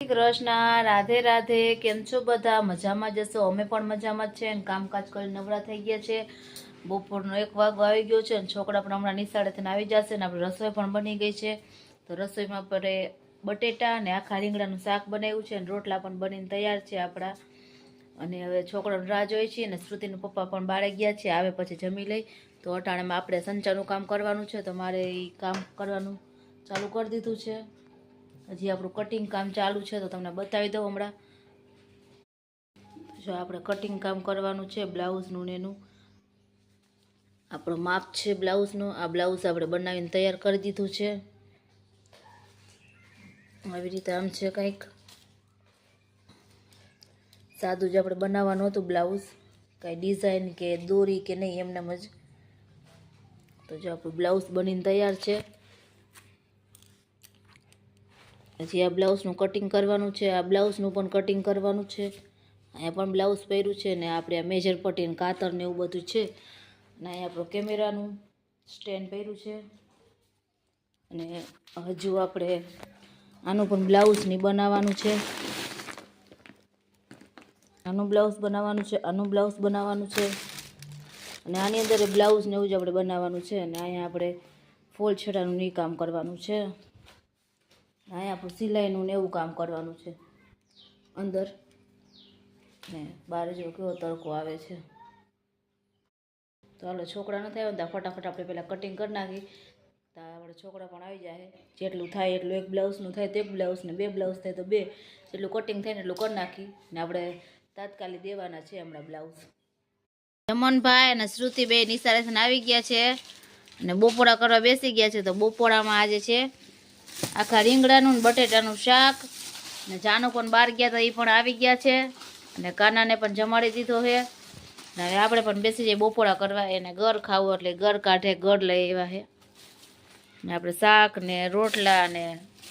કૃષ્ણ, રાધે રાધે, કેમ છો બધા? મજામાં જશો અમે પણ મજામાં જ છે અને કામકાજ કરીને નવરા થઈ ગયા છે. બપોરનો એક વાગો આવી ગયો છે અને છોકરા પણ હમણાં નિશાળે થઈને આવી જશે અને આપણે રસોઈ પણ બની ગઈ છે. તો રસોઈમાં આપણે બટેટા અને આખા રીંગણાનું શાક બનાવ્યું છે અને રોટલા પણ બનીને તૈયાર છે આપણા. અને હવે છોકરાનું રાહ જોઈએ છીએ અને શ્રુતિનું પપ્પા પણ બાળે ગયા છે, આવે પછી જમી લઈ. તો અટાણામાં આપણે સંચાનું કામ કરવાનું છે, તો મારે એ કામ કરવાનું ચાલુ કરી દીધું છે. હજી આપણું કટિંગ કામ ચાલુ છે તો તમને બતાવી દઉં હમણાં. જો આપણે કટિંગ કામ કરવાનું છે બ્લાઉઝનું ને એનું. આપણો માપ છે બ્લાઉઝનું આ બ્લાઉઝ આપણે બનાવીને તૈયાર કરી દીધું છે. આવી રીતે આમ છે કંઈક. સાદું જ આપણે બનાવવાનું હતું બ્લાઉઝ કાંઈ ડિઝાઇન કે દોરી કે નહીં એમનેમ જ. તો જો આપણું બ્લાઉઝ બનીને તૈયાર છે. હજી આ બ્લાઉઝનું કટિંગ કરવાનું છે, આ બ્લાઉઝનું પણ કટિંગ કરવાનું છે. અહીંયા પણ બ્લાઉઝ પહેર્યું છે ને આપણે આ મેજર પટ્ટી ને કાતર ને એવું બધું છે. અને અહીંયા આપણું કેમેરાનું સ્ટેન્ડ પહેર્યું છે. અને હજુ આપણે આનું પણ બ્લાઉઝની બનાવવાનું છે. આનું બ્લાઉઝ બનાવવાનું છે, આનું બ્લાઉઝ બનાવવાનું છે. અને આની અંદર બ્લાઉઝને એવું જ આપણે બનાવવાનું છે. અને અહીંયા આપણે ફોલ છેડાનું નહીં કામ કરવાનું છે. અહીંયા આપણું સિલાઈનું ને એવું કામ કરવાનું છે. અંદર. ને બહાર જો કેવો તડકો આવે છે. તો હાલો, છોકરા નથી આવ્યા ફટાફટ આપણે પહેલાં કટિંગ કરી નાખી. તો આપણે છોકરા પણ આવી જાય. જેટલું થાય એટલું, એક બ્લાઉઝનું થાય તો એક બ્લાઉઝ ને બે બ્લાઉઝ થાય તો બે. જેટલું કટિંગ થાય ને એટલું કરી નાખી. ને આપણે તાત્કાલિક દેવાના છે હમણાં બ્લાઉઝ રમનભાઈ અને શ્રુતિ બે નિશાળેથી આવી ગયા છે. અને બપોરા કરવા બેસી ગયા છે. તો બપોરામાં આજે છે આખા રીંગણાનું બટેટાનું શાક. ને જાનું પણ બહાર ગયા હતા એ પણ આવી ગયા છે. અને કાનાને પણ જમાડી દીધો છે. ને હવે આપણે પણ બેસી જઈએ બપોરા કરવા. એને ઘર ખાવું એટલે ઘર કાઢે, ઘર લઈ એવા છે. ને આપણે શાક ને રોટલા ને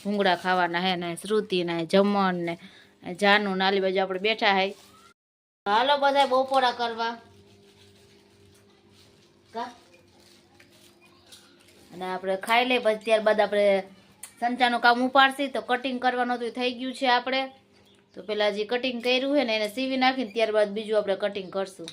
ભૂંગળા ખાવાના હે ને શ્રુતિ ને જમણ ને જાનું નાલી બાજુ આપણે બેઠા હે હાલો બધા બપોરા કરવા. અને આપણે ખાઈ લઈએ પછી ત્યારબાદ આપણે સંચાનું કામ ઉપાડશે તો કટિંગ કરવાનું હતું થઈ ગયું છે આપણે. તો પહેલાં જે કટિંગ કર્યું છે ને, એને સીવી નાખીને ત્યારબાદ બીજું આપણે કટિંગ કરશું.